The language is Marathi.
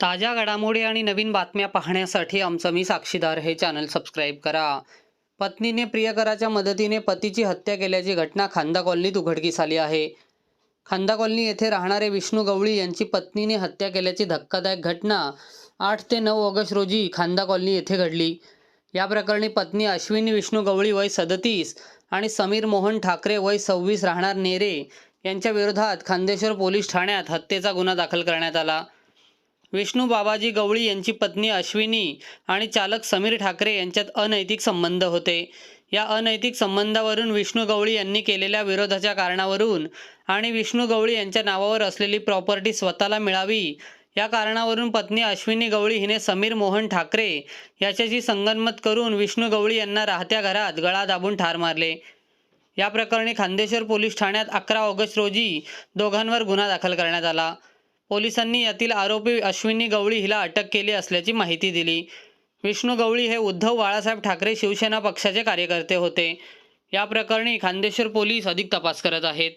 ताज्या घडामोडी आणि नवीन बातम्या पाहण्यासाठी आमचं मी साक्षीदार हे चॅनल सबस्क्राईब करा. पत्नीने प्रियकराच्या मदतीने पतीची हत्या केल्याची घटना खांदा कॉलनीत उघडकीस आली आहे. खांदा कॉलनी येथे राहणारे विष्णू गवळी यांची पत्नीने हत्या केल्याची धक्कादायक घटना आठ ते नऊ ऑगस्ट रोजी खांदा कॉलनी येथे घडली. या प्रकरणी पत्नी अश्विनी विष्णू गवळी वय सदतीस आणि समीर मोहन ठाकरे वय सव्वीस राहणार नेरे यांच्या विरोधात खांदेश्वर पोलीस ठाण्यात हत्येचा गुन्हा दाखल करण्यात आला. विष्णू बाबाजी गवळी यांची पत्नी अश्विनी आणि चालक समीर ठाकरे यांच्यात अनैतिक संबंध होते. या अनैतिक संबंधावरून विष्णू गवळी यांनी केलेल्या विरोधाच्या कारणावरून आणि विष्णू गवळी यांच्या नावावर असलेली प्रॉपर्टी स्वतःला मिळावी या कारणावरून पत्नी अश्विनी गवळी हिने समीर मोहन ठाकरे याच्याशी संगनमत करून विष्णू गवळी यांना राहत्या घरात गळा दाबून ठार मारले. या प्रकरणी खांदेश्वर पोलीस ठाण्यात अकरा ऑगस्ट रोजी दोघांवर गुन्हा दाखल करण्यात आला. पोलिसांनी यातील आरोपी अश्विनी गवळी हिला अटक केली असल्याची माहिती दिली. विष्णू गवळी हे उद्धव बाळासाहेब ठाकरे शिवसेना पक्षाचे कार्यकर्ते होते. या प्रकरणी खांदेश्वर पोलीस अधिक तपास करत आहेत.